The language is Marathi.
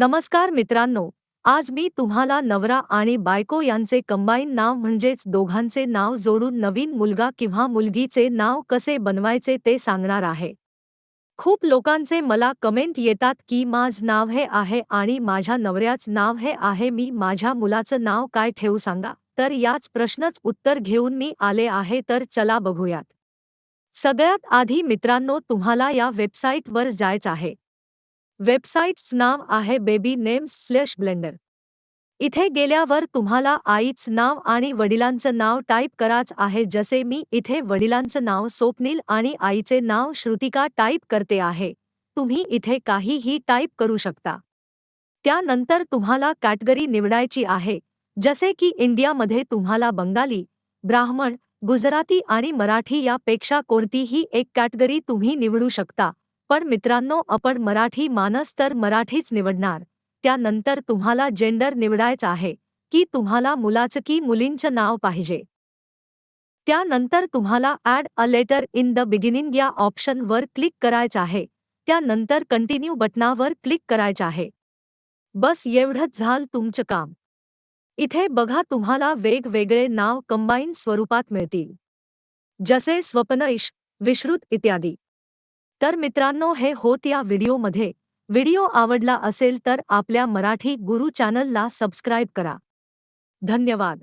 नमस्कार मित्रांनो आज मी तुम्हाला नवरा आणि बायको यांचे कंबाईन नाव म्हणजेच दोघांचे नाव जोडून नवीन मुलगा किंवा मुलगीचे नाव कसे बनवायचे ते सांगणार आहे. खूप लोकांचे मला कमेंट येतात की माझ नाव हे आहे आणि माझ्या नवऱ्याच नाव हे आहे मी माझ्या मुलाचं नाव काय ठेवू सांगा? तर याच प्रश्नच उत्तर घेऊन मी आले आहे तर चला बघूयात. सगळ्यात आधी मित्रांनो तुम्हाला या वेबसाईटवर जायचं आहे. वेबसाईट्स नाव आहे बेबी नेम्स स्लॅश ब्लेंडर. इथे गेल्यावर तुम्हाला आईचं नाव आणि वडिलांचं नाव टाईप करायचं आहे जसे मी इथे वडिलांचं नाव स्वप्नील आणि आईचे नाव श्रुतिका टाईप करते आहे. तुम्ही इथे काहीही टाईप करू शकता. त्यानंतर तुम्हाला कॅटेगरी निवडायची आहे. जसे की इंडियामध्ये तुम्हाला बंगाली ब्राह्मण गुजराती आणि मराठी यापेक्षा कोणतीही एक कॅटेगरी तुम्ही निवडू शकता. पण मित्रांनो आपण मराठी मानस तर मराठीच निवडणार. त्यानंतर तुम्हाला जेंडर निवडायचं आहे. की तुम्हाला मुलाचं की मुलींचं नाव पाहिजे. त्यानंतर तुम्हाला add a letter in the beginning या ऑप्शनवर क्लिक करायचं आहे. त्यानंतर कंटिन्यू बटनावर क्लिक करायचं आहे. बस एवढंच झालं तुमचं काम. इथे बघा तुम्हाला वेगवेगळे नाव कंबाईन स्वरूपात मिळतील. जसे स्वप्नईश विश्रुत इत्यादी. तर मित्रांनो हे होत या व्हिडिओमध्ये. व्हिडिओ आवडला असेल तर आपल्या मराठी गुरु चॅनलला सबस्क्राईब करा. धन्यवाद.